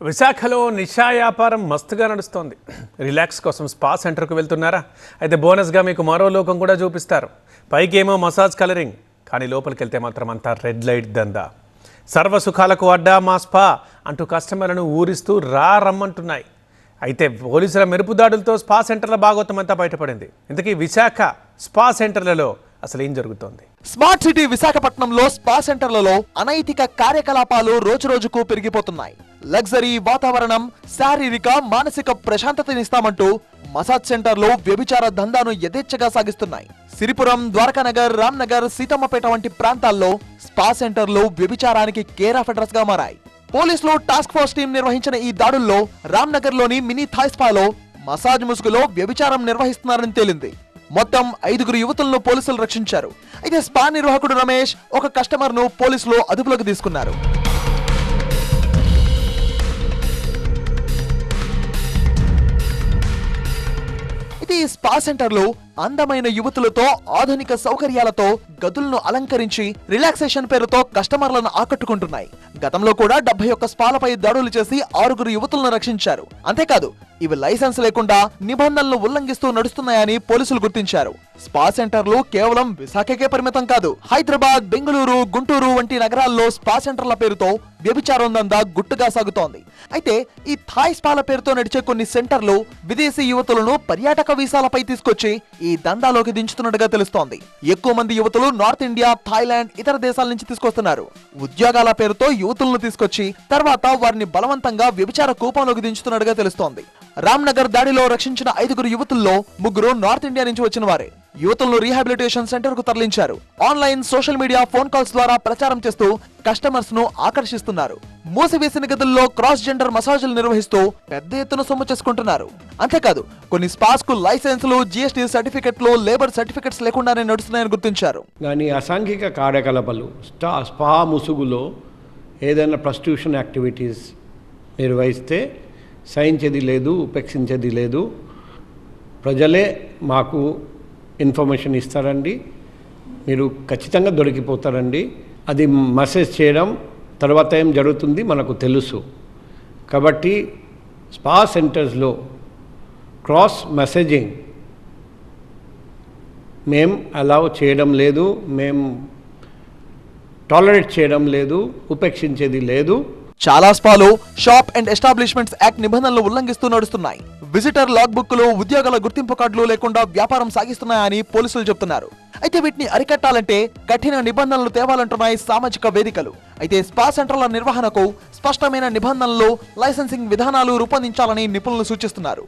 విశాఖలో నిషా వ్యాపారం మస్తుగా నడుస్తోంది. రిలాక్స్ కోసం స్పా సెంటర్కు వెళ్తున్నారా? అయితే బోనస్గా మీకు మరో లోకం కూడా చూపిస్తారు. పైకేమో మసాజ్ కలరింగ్ కానీ లోపలికి వెళ్తే మాత్రం అంతా రెడ్ లైట్ దందా. సర్వ సుఖాలకు అడ్డా మా స్పా అంటూ కస్టమర్లను ఊరిస్తూ రా రమ్మంటున్నాయి. అయితే పోలీసుల మెరుపు దాడులతో స్పా సెంటర్ల భాగోతం అంతా బయటపడింది. ఇంతకీ విశాఖ స్పా సెంటర్లలో అసలు ఏం జరుగుతోంది? స్మార్ట్ సిటీ విశాఖపట్నంలో స్పా సెంటర్లలో అనైతిక కార్యకలాపాలు రోజురోజుకు పెరిగిపోతున్నాయి. లగ్జరీ వాతావరణం శారీరక మానసిక ప్రశాంతతనిస్తామంటూ మసాజ్ సెంటర్లో వ్యభిచార దందాను యథేచ్ఛగా సాగిస్తున్నాయి. సిరిపురం ద్వారకానగర్ రామ్నగర్ సీతమ్మపేట వంటి ప్రాంతాల్లో స్పా సెంటర్లు వ్యభిచారానికి కేర్ ఆఫ్ అడ్రస్గా మారాయి. పోలీసులు టాస్క్ ఫోర్స్ టీం నిర్వహించిన ఈ దాడుల్లో రామ్నగర్లోని మినీ థాయ్ స్పాలో మసాజ్ ముసుగులో వ్యభిచారం నిర్వహిస్తున్నారని తేలింది. మొత్తం ఐదుగురు యువతులను పోలీసులు రక్షించారు. అయితే స్పా నిర్వాహకుడు రమేష్ ఒక కస్టమర్ను పోలీసులు అదుపులోకి తీసుకున్నారు. అయితే ఈ స్పా సెంటర్లు అందమైన యువతులతో ఆధునిక సౌకర్యాలతో గదులను అలంకరించి రిలాక్సేషన్ పేరుతో కస్టమర్లను ఆకట్టుకుంటున్నాయి. గతంలో కూడా డెబ్బై ఒక్క స్పాలపై దాడులు చేసి ఆరుగురు యువతులను రక్షించారు. అంతేకాదు ఇవి లైసెన్స్ లేకుండా నిబంధనలను ఉల్లంఘిస్తూ నడుస్తున్నాయని పోలీసులు గుర్తించారు. స్పా సెంటర్లు కేవలం విశాఖకే పరిమితం కాదు హైదరాబాద్ బెంగళూరు గుంటూరు వంటి నగరాల్లో స్పా సెంటర్ల పేరుతో వ్యభిచారం దందా గుట్టుగా సాగుతోంది. అయితే ఈ థాయ్ స్పాల పేరుతో నడిచే కొన్ని సెంటర్లు విదేశీ యువతులను పర్యాటక వీసాలపై తీసుకొచ్చి ఈ దందాలోకి దించుతున్నట్టుగా తెలుస్తోంది. ఎక్కువ మంది యువతులు నార్త్ ఇండియా థాయిలాండ్ ఇతర దేశాల నుంచి తీసుకొస్తున్నారు. ఉద్యోగాల పేరుతో యువతులను తీసుకొచ్చి తర్వాత వారిని బలవంతంగా వ్యభిచార కూపంలోకి దించుతున్నట్టుగా తెలుస్తోంది. రామ్నగర్ దాడిలో రక్షించిన ఐదుగురు యువతుల్లో ముగ్గురు నార్త్ ఇండియా నుంచి వచ్చిన వారే. యువతులను రీహాబిలిటేషన్ సెంటర్కు తరలించారు. Online social media phone calls ద్వారా ప్రచారం చేస్తూ కస్టమర్స్ను ఆకర్షిస్తున్నారు. మూసివేసిన గదుల్లో క్రాస్ జెండర్ మసాజులు నిర్వహిస్తూ పెద్ద ఎత్తున సొమ్ము చేసుకుంటున్నారు. అంతేకాదు కొన్ని స్పాస్కు లైసెన్సులు జిఎస్టీ సర్టిఫికెట్లు లేబర్ సర్టిఫికెట్స్ లేకుండానే నడుస్తున్నాయని గుర్తించారు. కానీ అసాంఘిక కార్యకలాపాలు స్టా స్పా ముసుగులో ఏదైనా ప్రస్టిట్యూషన్ యాక్టివిటీస్ నిర్వహిస్తే సహించేది లేదు ఉపేక్షించేది లేదు. ప్రజలే మాకు ఇన్ఫర్మేషన్ ఇస్తారండి. మీరు ఖచ్చితంగా దొరికిపోతారండి. అది మెసేజ్ చేయడం తర్వాత ఏం జరుగుతుంది మనకు తెలుసు. కాబట్టి స్పా సెంటర్స్లో క్రాస్ మెసేజింగ్ మేం అలౌ చేయడం లేదు మేం టాలరేట్ చేయడం లేదు ఉపేక్షించేది లేదు. చాలా స్పాలు షాప్ అండ్ ఎస్టాబ్లిష్మెంట్స్ యాక్ట్ నిబంధనలు ఉల్లంఘిస్తూ నడుస్తున్నాయి. విజిటర్ లాగ్ బుక్లు ఉద్యోగాల గుర్తింపు కార్డులు లేకుండా వ్యాపారం సాగిస్తున్నాయని పోలీసులు చెబుతున్నారు అయితే వీటిని అరికట్టాలంటే కఠిన నిబంధనలు తేవాలంటున్నాయి సామాజిక వేదికలు. అయితే స్పా సెంటర్ల నిర్వహణకు స్పష్టమైన నిబంధనలు లైసెన్సింగ్ విధానాలు రూపొందించాలని నిపుణులు సూచిస్తున్నారు.